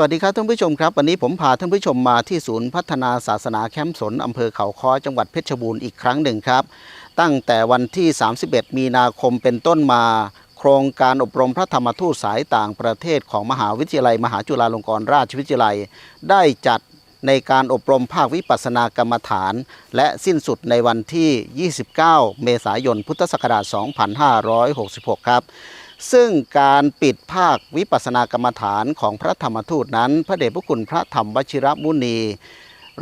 วัสดีครับท่านผู้ชมครับ วันนี้ผมพาท่านผู้ชมมาที่ศูนย์พัฒนาศาสนาแคมป์สนอำเภอเขาค้อจังหวัดเพชรบูรณ์อีกครั้งหนึ่งครับ ตั้งแต่วันที่ 31 มีนาคมเป็นต้นมา โครงการอบรมพระธรรมทูตสายต่างประเทศของมหาวิทยาลัย มหาจุฬาลงกรณราชวิทยาลัย ได้จัดในการอบรมภาควิปัสสนากรรมฐาน และสิ้นสุดในวันที่ 29 เมษายนพุทธศักราช 2566 ครับ ซึ่งการปิดภาควิปัสสนากรรมฐานของพระธรรมทูตนั้น พระเดชพระคุณพระธรรมวชิรมุนี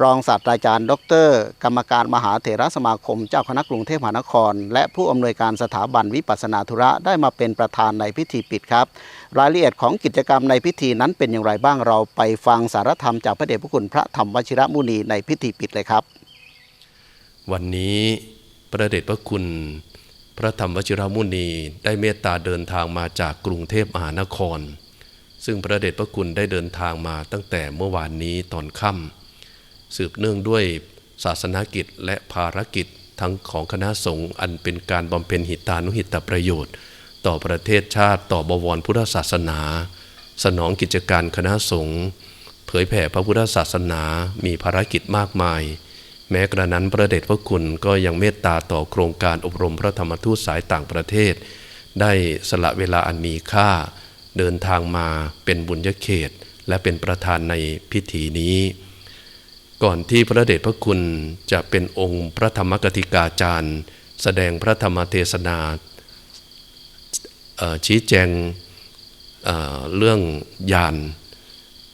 รองศาสตราจารย์ ดร กรรมการมหาเถรสมาคม เจ้าคณะกรุงเทพมหานคร และผู้อำนวยการสถาบันวิปัสสนาธุระได้มาเป็นประธานในพิธีปิดครับ รายละเอียดของกิจกรรมในพิธีนั้นเป็นอย่างไรบ้างเราไปฟังสารธรรมจากพระเดชพระคุณพระธรรมวชิรมุนีในพิธีปิดเลยครับ วันนี้พระเดชพระคุณ พระธรรมวชิรมุนีได้เมตตาเดินทางมาจากกรุงเทพมหานคร ซึ่งพระเดชพระคุณได้เดินทางมาตั้งแต่เมื่อวานนี้ตอนค่ำสืบเนื่องด้วยศาสนากิจและภารกิจทั้งของคณะสงฆ์อันเป็นการบำเพ็ญหิตานุหิตประโยชน์ ต่อประเทศชาติต่อบวรพุทธศาสนา สนองกิจการคณะสงฆ์เผยแผ่พระพุทธศาสนามีภารกิจมากมาย แม้กระนั้นพระเดชพระคุณก็ยังเมตตาต่อโครงการอบรมพระธรรมทูตสายต่างประเทศ ได้สละเวลาอันมีค่า เดินทางมาเป็นบุญญเขต และเป็นประธานในพิธีนี้ ก่อนที่พระเดชพระคุณจะเป็นองค์พระธรรมกติกาจารย์ แสดงพระธรรมเทศนาชี้แจงเเรื่องยาน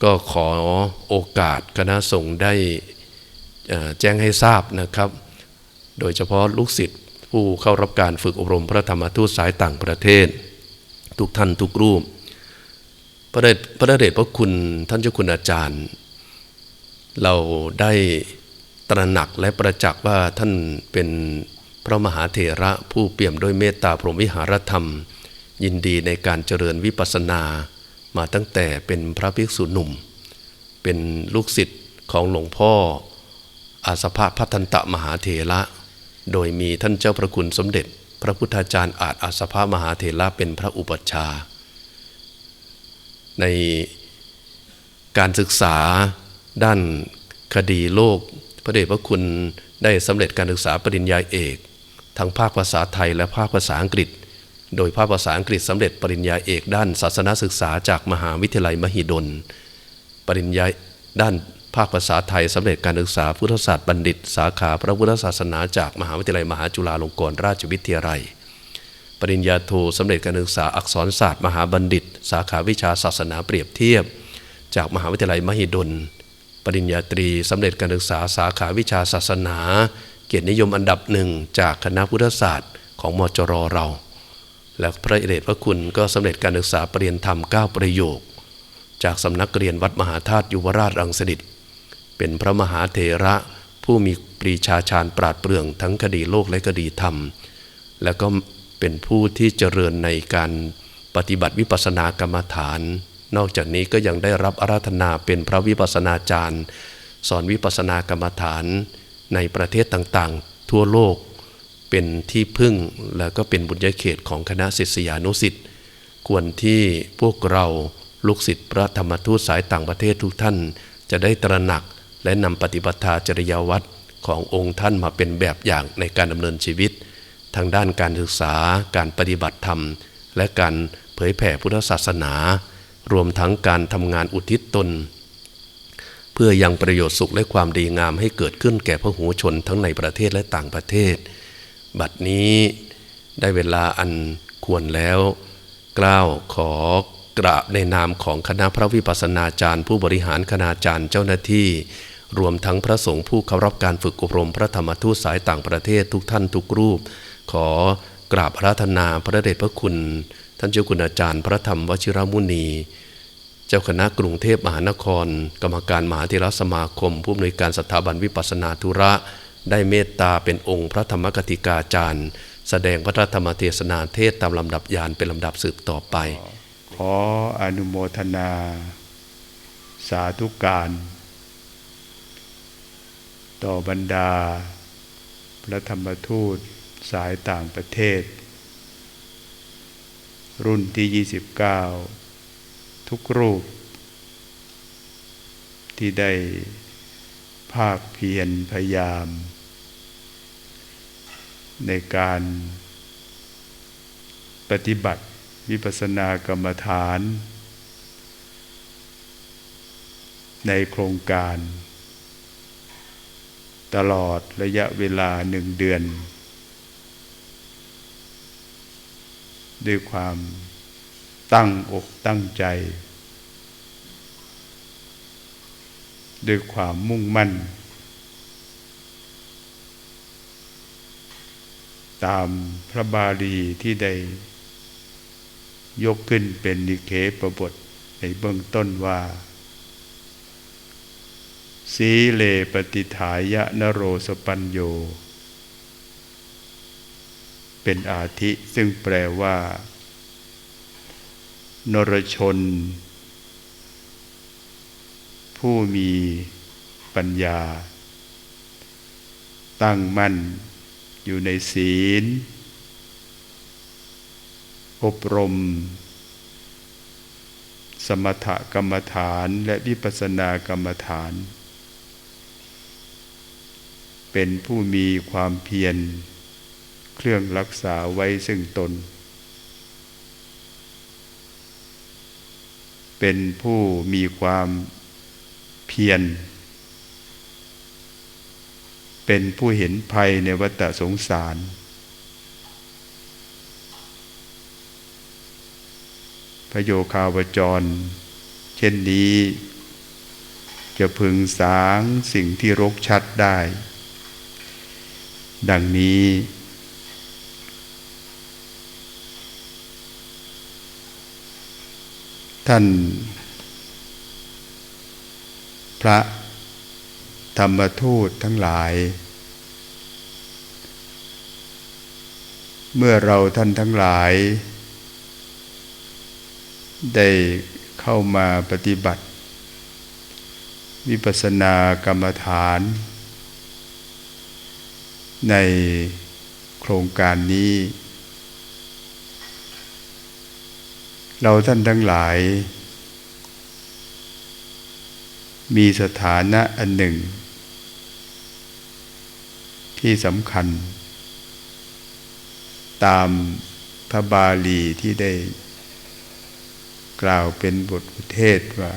ก็ขอโอกาสคณะสงฆ์ได้ แจ้งให้ทราบนะครับ โดยเฉพาะลูกศิษย์ผู้เข้ารับการฝึกอบรมพระธรรมทูตสายต่างประเทศ ทุกท่านทุกรูป พระเดชพระเดชพระคุณท่านเจ้าคุณอาจารย์ เราได้ตระหนักและประจักษ์ว่าท่านเป็นพระมหาเถระผู้เปี่ยมด้วยเมตตาพรหมวิหารธรรม ยินดีในการเจริญวิปัสสนา มาตั้งแต่เป็นพระภิกษุหนุ่ม เป็นลูกศิษย์ของหลวงพ่อ อาสภะพัฒนตะมหาเถระ โดยมีท่านเจ้าพระคุณสมเด็จ พระพุทธาจารย์อาจอาสภะมหาเถระเป็นพระอุปัชฌาย์ในการศึกษาด้านคดีโลก พระเดชพระคุณได้สำเร็จการศึกษาปริญญาเอก ทั้งภาคภาษาไทยและภาคภาษาอังกฤษ โดยภาคภาษาอังกฤษสำเร็จปริญญาเอก ด้านศาสนศึกษาจากมหาวิทยาลัยมหิดล ปริญญาด้าน ภาคภาษาไทยสำเร็จการศึกษาพุทธศาสตร์บัณฑิต สาขาพระพุทธศาสนาจากมหาวิทยาลัยมหาจุฬาลงกรณราชวิทยาลัย ปริญญาโทสำเร็จการศึกษาอักษรศาสตร์ มหาบัณฑิต สาขาวิชาศาสนาเปรียบเทียบ จากมหาวิทยาลัยมหิดล ปริญญาตรีสำเร็จการศึกษาสาขาวิชาศาสนา เกียรตินิยมอันดับหนึ่งจากคณะพุทธศาสตร์ของมจรเรา และพระเดชพระคุณก็สำเร็จการศึกษาปริญญาธรรม 9 ประโยค จากสำนักเรียนวัดมหาธาตุยุวราชรังสฤษ เป็นพระมหาเถระผู้มีปรีชาชาญปราดเปรื่อง ทั้งคดีโลกและคดีธรรม และก็เป็นผู้ที่เจริญในการปฏิบัติวิปัสสนากรรมฐาน นอกจากนี้ก็ยังได้รับอาราธนาเป็นพระวิปัสสนาจารย์ สอนวิปัสสนากรรมฐานในประเทศต่างๆ ทั่วโลกเป็นที่พึ่งและก็เป็นบุญญาเขตของคณะศิษยานุศิษย์ควรที่พวกเราลูกศิษย์พระธรรมทูตสายต่างประเทศทุกท่าน จะได้ตระหนัก และนำปฏิบัติจริยวัตรขององค์ท่านมาเป็นแบบอย่างในการดำเนินชีวิต ทางด้านการศึกษา การปฏิบัติธรรม และการเผยแผ่พุทธศาสนา รวมทั้งการทำงานอุทิศตน เพื่อยังประโยชน์สุขและความดีงามให้เกิดขึ้นแก่พระหูชนทั้งในประเทศและต่างประเทศ บัดนี้ได้เวลาอันควรแล้วกล่าวขอกราบในนามของคณะพระวิปัสสนาจารย์ ผู้บริหารคณาจารย์เจ้าหน้าที่ รวมทั้งพระสงฆ์ผู้เข้ารับการฝึกอบรมพระธรรมทูตสายต่างประเทศทุกท่านทุกรูป ขอกราบอาราธนาพระเดชพระคุณ ท่านเจ้าคุณอาจารย์ พระธรรมวชิรมุนี เจ้าคณะกรุงเทพมหานคร กรรมการมหาเถรสมาคม ผู้อำนวยการสถาบันวิปัสสนาธุระ ได้เมตตาเป็นองค์พระธรรมกติกาจารย์ แสดงพระธรรมเทศนาเทศตามลำดับยานเป็นลำดับสืบต่อไป ขออนุโมทนา สาธุการ ต่อบรรดา พระธรรมทูตสายต่างประเทศ รุ่นที่ 29 ทุกรูป ที่ได้ภาคเพียรพยายาม ในการปฏิบัติวิปัสสนากรรมฐาน ในโครงการ ตลอดระยะเวลาหนึ่งเดือน ด้วยความตั้งอกตั้งใจ ด้วยความมุ่งมั่น ตามพระบาลีที่ได้ยกขึ้นเป็นนิเคปบทในเบื้องต้นว่า สีเลปฏิฐายะนโรสปัญโย เป็นอาทิซึ่งแปลว่า นรชน ผู้มีปัญญา ตั้งมั่นอยู่ในศีล อบรม สมถกรรมฐานและวิปัสสนากรรมฐาน เป็นผู้มีความเพียร เครื่องรักษาไว้ซึ่งตน เป็นผู้มีความเพียร เป็นผู้เห็นภัยในวัฏสงสาร พระโยคาวจร เช่นนี้จะพึงสางสิ่งที่รกชัดได้ ดังนี้ ท่าน พระธรรมทูตทั้งหลาย เมื่อเราท่านทั้งหลาย ได้เข้ามาปฏิบัติ วิปัสสนากรรมฐาน ในโครงการนี้ เราท่านทั้งหลาย มีสถานะอันหนึ่ง ที่สำคัญ ตามพระบาลีที่ได้กล่าวเป็นบทอุเทศว่า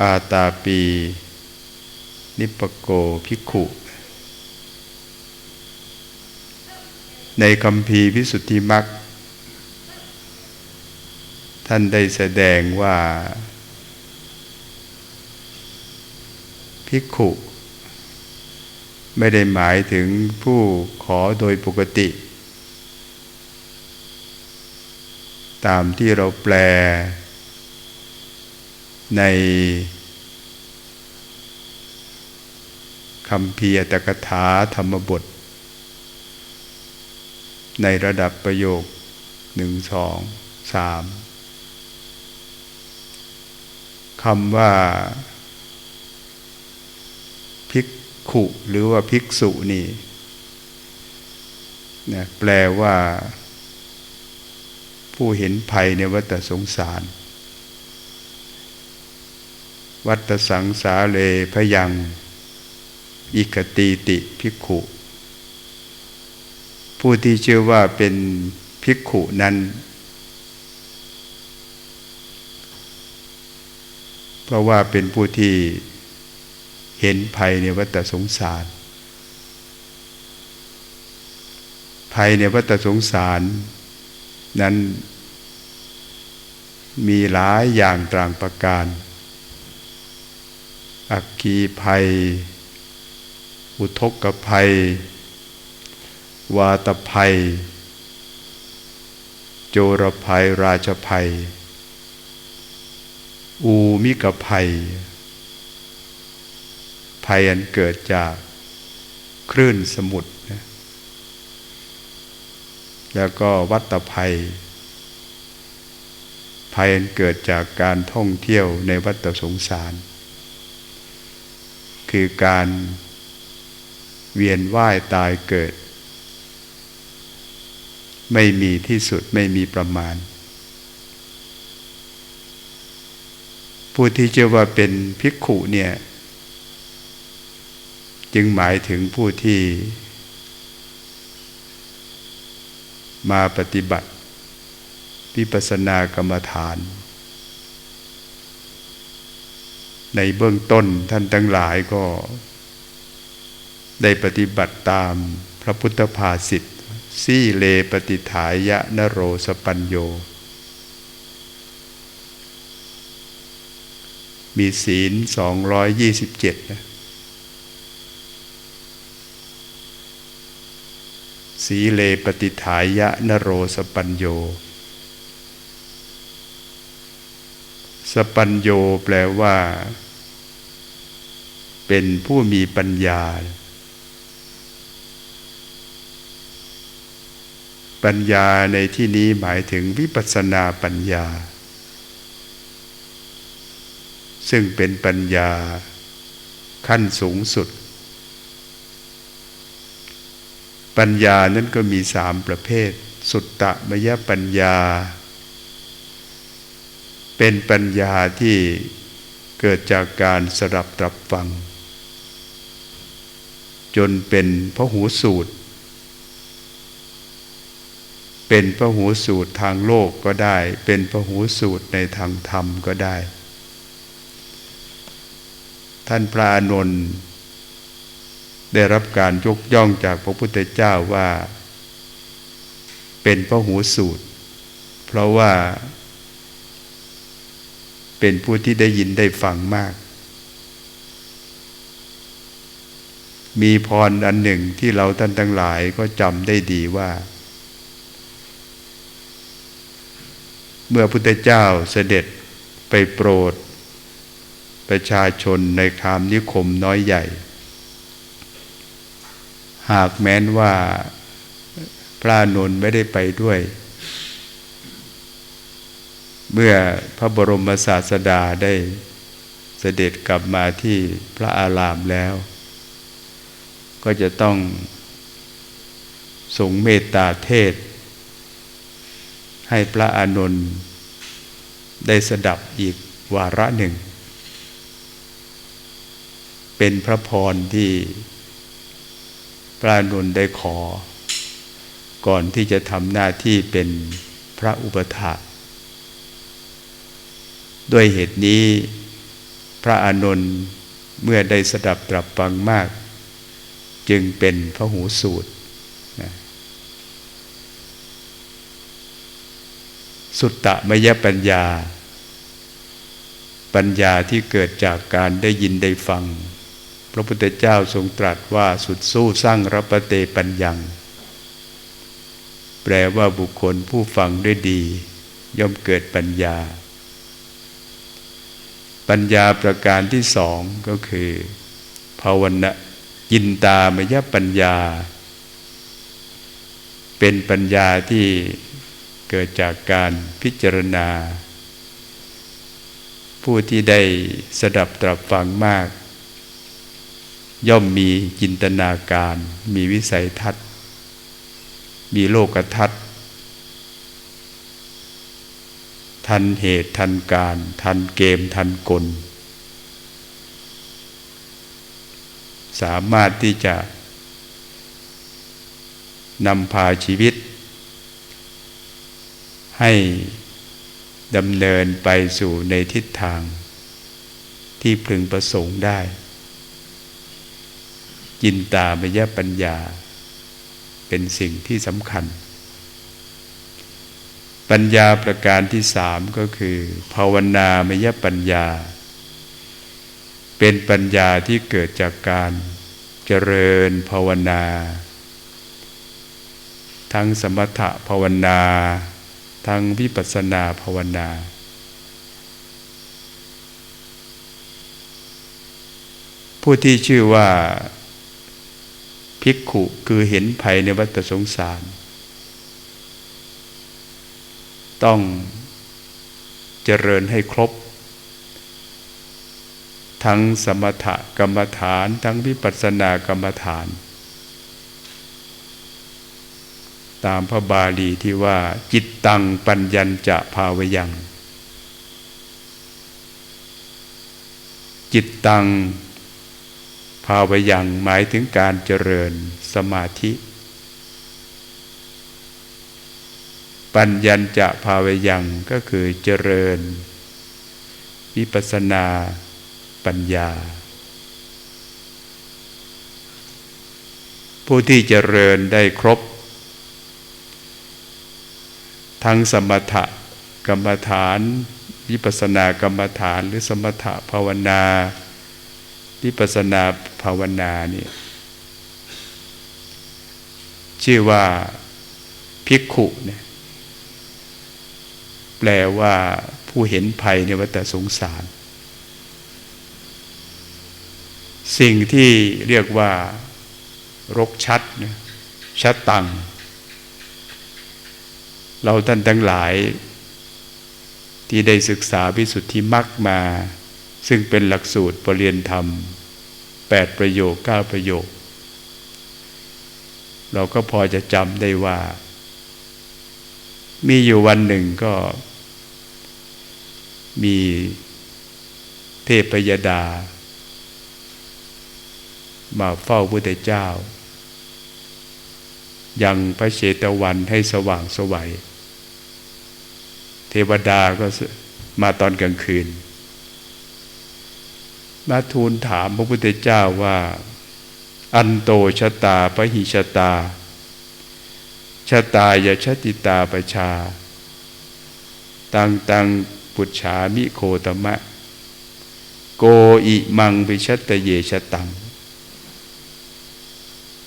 อาตาปี นิปโกภิกขุ ในคำพีวิสุทธิมักท่านได้แสดงว่า ภิกขุ ไม่ได้หมายถึงผู้ขอโดยปกติ ตามที่เราแปลใน คำพีอัตกถาธรรมบท ในระดับประโยคหนึ่งสองสามคำว่าภิกขุหรือว่าภิกษุนี่นะแปลว่า ผู้เห็นภัยในวัฏสงสาร วัฏสังสาเลพยัง อิกตีติภิกขุ ผู้ที่เชื่อว่าเป็นภิกขุนั้น เพราะว่าเป็นผู้ที่เห็นภัยในวัฏสงสาร ภัยในวัฏสงสาร นั้นมีหลายอย่างตรางประการ อักคีภัย อุทกภัย วาตภัย โจรภัย ราชภัย อูมิกภัย ภัยอันเกิดจากคลื่นสมุทรแล้วก็วัตภัย ภัยอันเกิดจากการท่องเที่ยวในวัฏสงสาร คือการ เวียนว่ายตายเกิด ไม่มีที่สุดไม่มีประมาณ ผู้ที่เชื่อว่าเป็นภิกขุเนี่ย จึงหมายถึงผู้ที่ มาปฏิบัติวิปัสสนากรรมฐาน ในเบื้องต้นท่านทั้งหลายก็ ได้ปฏิบัติตามพระพุทธภาษิตสี่เลปฏิฐายะนโรสปัญโย มีศีลสองร้อยยี่สิบเจ็ดนะสีเลปฏิฐายะนโรสปัญโย สปัญโยแปลว่า เป็นผู้มีปัญญา ปัญญาในที่นี้หมายถึงวิปัสสนาปัญญา ซึ่งเป็นปัญญาขั้นสูงสุด ปัญญานั้นก็มีสามประเภท สุตตะมยปัญญา เป็นปัญญาที่เกิดจากการสดับตรับฟัง จนเป็นพระหูสูตร เป็นพระหูสูตรทางโลกก็ได้ เป็นพระหูสูตรในทางธรรมก็ได้ ท่านพระอนนท์ได้รับการยกย่องจากพระพุทธเจ้าว่า เป็นพระหูสูตร เพราะว่า เป็นผู้ที่ได้ยินได้ฟังมาก มีพรอันหนึ่งที่เราท่านทั้งหลายก็จำได้ดีว่า เมื่อพุทธเจ้าเสด็จไปโปรด ประชาชนในคามนิคมน้อยใหญ่ หากแม้นว่าพระนนท์ไม่ได้ไปด้วย เมื่อพระบรมศาสดาได้เสด็จกลับมาที่พระอารามแล้ว ก็จะต้องสงเมตตาเทศ ให้พระอานนท์ได้สดับอีกวาระหนึ่ง เป็นพระพรที่พระอานนท์ได้ขอ ก่อนที่จะทำหน้าที่เป็นพระอุปถาด้วยเหตุนี้พระอานนท์เมื่อได้สดับตรับฟังมาก จึงเป็นพระหูสูตรนะ สุตตะมยปัญญา ปัญญาที่เกิดจากการได้ยินได้ฟัง พระพุทธเจ้าทรงตรัสว่าสุดสู้สร้างรับปเตปัญญัง แปลว่าบุคคลผู้ฟังได้ดี ย่อมเกิดปัญญา ปัญญาประการที่สองก็คือ ภาวนายินตามยปัญญา เป็นปัญญาที่ เกิดจากการพิจารณา ผู้ที่ได้สดับตรับฟังมาก ย่อมมีจินตนาการ มีวิสัยทัศน์ มีโลกทัศน์ ทันเหตุทันการ ทันเกมทันกล สามารถที่จะนำพาชีวิต ให้ดำเนินไปสู่ในทิศทาง ที่พึงประสงค์ได้ จินตามยปัญญา เป็นสิ่งที่สำคัญ ปัญญาประการที่สามก็คือ ภาวนามยปัญญา เป็นปัญญาที่เกิดจากการเจริญภาวนา ทั้งสมถะภาวนา ทางวิปัสสนาภาวนา ผู้ที่ชื่อว่าภิกขุคือเห็นภัยในวัฏสงสาร ต้องเจริญให้ครบ ทั้งสมถกรรมฐาน ทั้งวิปัสสนากรรมฐานาน ตามพระบาลีที่ว่า จิตตังปัญญัญจะภาวยัง จิตตังภาวยังหมายถึงการเจริญสมาธิ ปัญญัญจะภาวยังก็คือเจริญ วิปัสสนาปัญญา ผู้ที่เจริญได้ครบ ทั้งสมถกรรมฐานวิปัสนากรรมฐานหรือสมถะภาวนาวิปัสนาภาวนานี่ชื่อว่าภิกขุเนี่ยแปลว่าผู้เห็นภัยในวัฏสงสาร สิ่งที่เรียกว่ารกชัดนชัดตัง เราท่านทั้งหลาย ที่ได้ศึกษาวิสุทธิมรรคมา ซึ่งเป็นหลักสูตรปรริยนธรรมแปดประโยคเก้าประโยค เราก็พอจะจำได้ว่า มีอยู่วันหนึ่งก็ มีเทพยดา มาเฝ้าพุทธเจ้ายังพระเชตวันให้สว่างสวัย เทวดาก็มาตอนกลางคืน มาทูลถามพระพุทธเจ้าว่า อันโตชะตาปหิชะตาชะตายชติตาประชา ตังตังปุจฉามิโคตมะ โกอิมังวิชัตเยชะตัง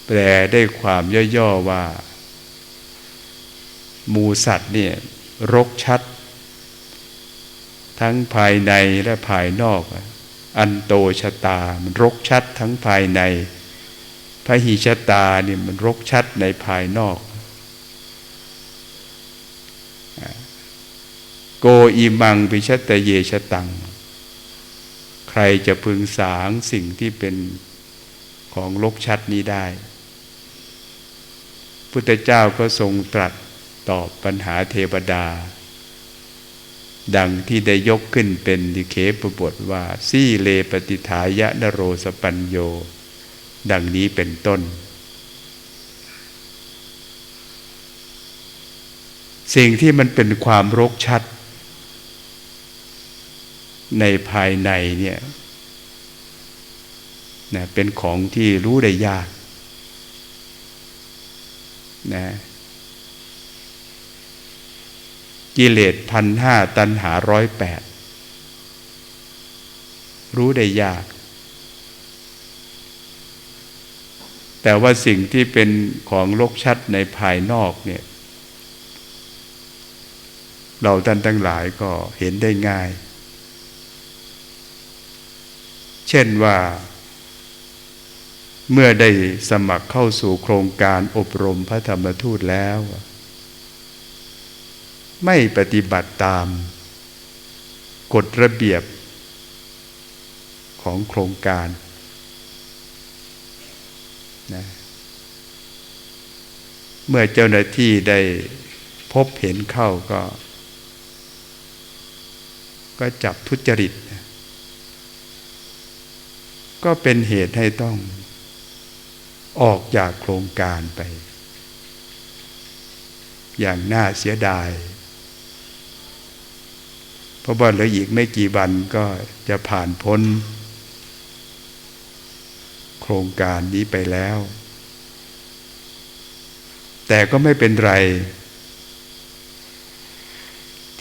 แปลได้ความย่อๆว่า มูสัตว์เนี่ยรกชัด ทั้งภายในและภายนอก อันโตชะตา มันรกชัดทั้งภายในพระหิชตาเนี่ยมันรกชัดในภายนอก โกอีมังปิชตเยชตัง ใครจะพึงสางสิ่งที่เป็นของลกชัดนี้ได้ พุทธเจ้าก็ทรงตรัสตอบปัญหาเทวดา ดังที่ได้ยกขึ้นเป็นดิเคปบทว่าซี่เลปฏิทายะนโรสปัญโย ดังนี้เป็นต้น สิ่งที่มันเป็นความรกชัด ในภายในเนี่ยนะเป็นของที่รู้ได้ยากนะ กิเลสพันห้าตันหาร้อยแปดรู้ได้ยาก แต่ว่าสิ่งที่เป็นของโลกชัดในภายนอกเนี่ย เราท่านทั้งหลายก็เห็นได้ง่าย เช่นว่า เมื่อได้สมัครเข้าสู่โครงการอบรมพระธรรมทูตแล้ว ไม่ปฏิบัติตาม กฎระเบียบของโครงการนะเมื่อเจ้าหน้าที่ได้พบเห็นเข้าก็ ก็จับทุจริต ก็เป็นเหตุให้ต้องออกจากโครงการไป อย่างน่าเสียดาย เพราะว่าเหลืออีกไม่กี่วันก็จะผ่านพ้น โครงการนี้ไปแล้ว แต่ก็ไม่เป็นไร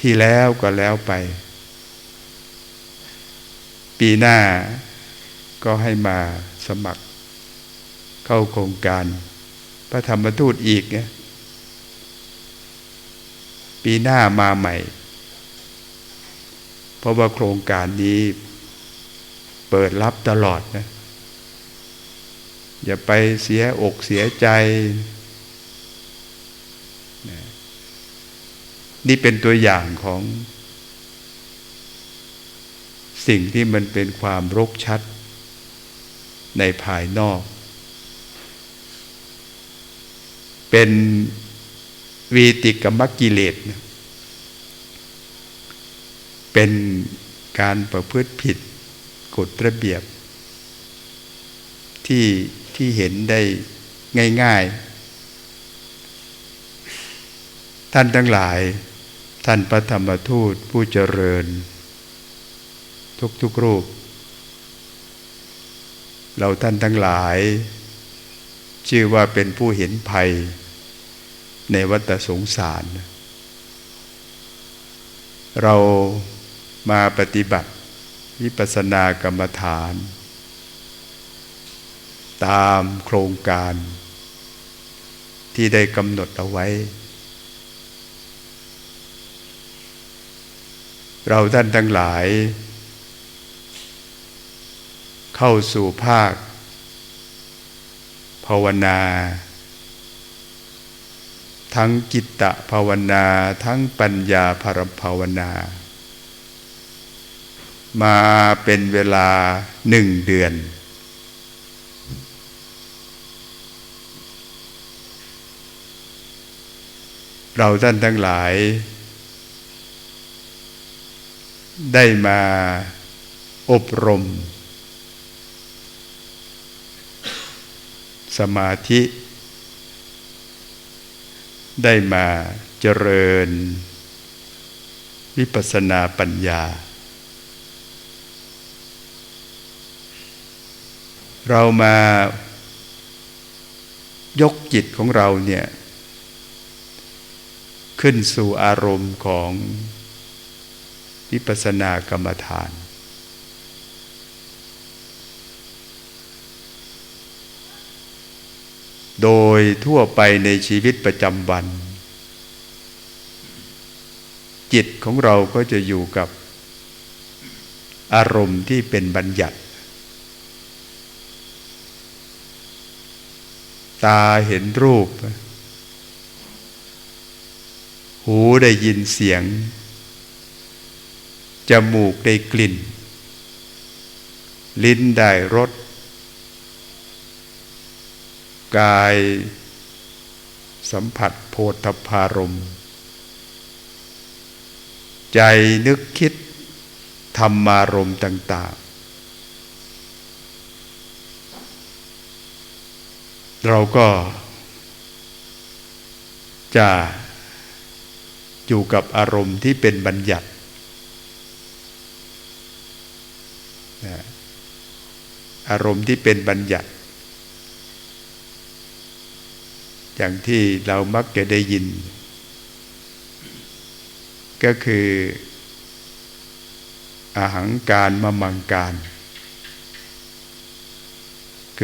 ที่แล้วก็แล้วไป ปีหน้าก็ให้มาสมัคร เข้าโครงการ พระธรรมทูตอีกเนี่ยปีหน้ามาใหม่ เพราะว่าโครงการนี้เปิดรับตลอดนะอย่าไปเสียอกเสียใจนะนี่เป็นตัวอย่างของ สิ่งที่มันเป็นความรกชัด ในภายนอก เป็นวีติกรรมกิเลสนะ เป็นการประพฤติผิดกฎระเบียบ ที่ที่เห็นได้ง่าย ๆ ท่านทั้งหลาย ท่านพระธรรมทูตผู้เจริญ ทุกๆรูป เราท่านทั้งหลาย ชื่อว่าเป็นผู้เห็นภัย ในวัฏสงสาร เรา มาปฏิบัติวิปัสสนากรรมฐาน ตามโครงการ ที่ได้กำหนดเอาไว้ เราท่านทั้งหลาย เข้าสู่ภาค ภาวนาทั้งกิตตภาวนาทั้งปัญญาภารภาวนา มาเป็นเวลาหนึ่งเดือน เราท่านทั้งหลาย ได้มาอบรม สมาธิ ได้มาเจริญ วิปัสสนาปัญญา เรามายกจิตของเราเนี่ย ขึ้นสู่อารมณ์ของวิปัสสนากรรมฐาน โดยทั่วไปในชีวิตประจำวัน จิตของเราก็จะอยู่กับอารมณ์ที่เป็นบัญญัติ ตาเห็นรูป หูได้ยินเสียง จมูกได้กลิ่น ลิ้นได้รส กายสัมผัสโพธพารม ใจนึกคิดธรรมารมต่าง เราก็จะอยู่กับอารมณ์ที่เป็นบัญญัติ อารมณ์ที่เป็นบัญญัติ อย่างที่เรามักจะได้ยิน ก็คืออาหังการมมังการ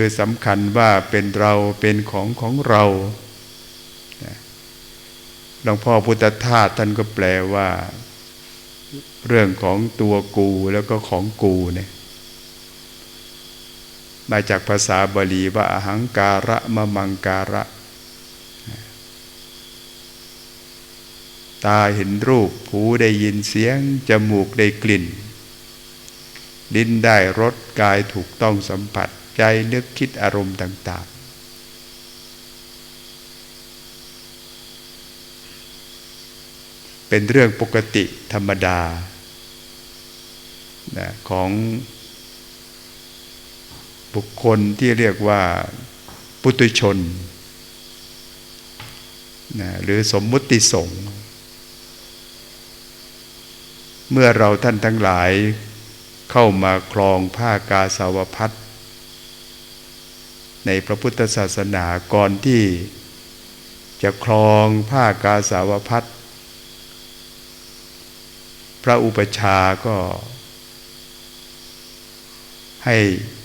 คือสำคัญว่าเป็นเราเป็นของของเราหลวงพ่อพุทธทาสท่านก็แปลว่า เรื่องของตัวกูแล้วก็ของกูเนี่ยมาจากภาษาบาลีว่าอหังการะมะมังการะ ตาเห็นรูป หูได้ยินเสียง จมูกได้กลิ่น ลิ้นได้รสกายถูกต้องสัมผัส ใจนึกคิดอารมณ์ต่าง ๆ เป็นเรื่องปกติธรรมดานะของบุคคลที่เรียกว่าปุตุชนนะหรือสมมุติสงฆ์เมื่อเราท่านทั้งหลายเข้ามาครองผ้ากาสาวพัด ในพระพุทธศาสนาก่อนที่จะครองผ้ากาสาวพัดพระอุปชาก็ ให้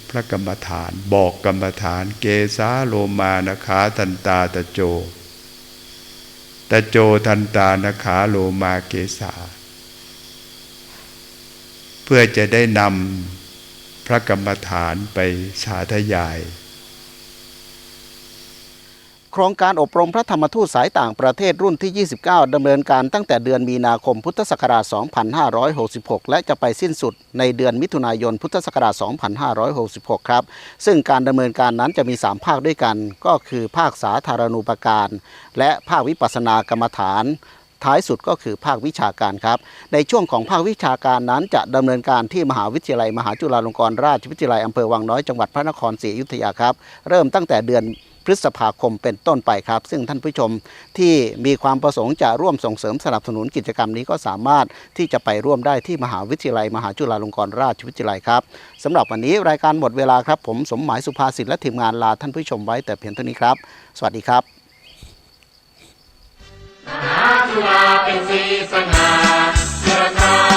พระกรรมฐานบอกกรรมฐาน เกสาโลมานาขาทันตาตะโจตะโจทันตานาขาโลมาเกสา เพื่อจะได้นำพระกรรมฐานไปสาธยาย โครงการอบรมพระธรรมทูตสายต่างประเทศรุ่นที่ 29 ดำเนินการตั้งแต่เดือนมีนาคมพุทธศักราช 2566 และจะไปสิ้นสุดในเดือนมิถุนายนพุทธศักราช 2566 ครับ ซึ่งการดำเนินการนั้นจะมี 3 ภาคด้วยกัน ก็คือภาคสาธารณูปการ และภาควิปัสสนากรรมฐานท้ายสุดก็คือภาควิชาการครับ ในช่วงของภาควิชาการนั้นจะดำเนินการที่มหาวิทยาลัย มหาจุฬาลงกรณราชวิทยาลัยอำเภอวังน้อยจังหวัดพระนครศรีอยุธยาครับ เริ่มตั้งแต่เดือน พฤษภาคมเป็นต้นไปครับ ซึ่งท่านผู้ชมที่มีความประสงค์จะร่วมส่งเสริมสนับสนุนกิจกรรมนี้ก็สามารถที่จะไปร่วมได้ที่มหาวิทยาลัย มหาจุฬาลงกรณราชวิทยาลัยครับสำหรับวันนี้รายการหมดเวลาครับ ผมสมหมายสุภาษิตและทีมงานลาท่านผู้ชมไว้แต่เพียงเท่านี้ครับ สวัสดีครับจุฬาเป็นสีสง่าเพื่อ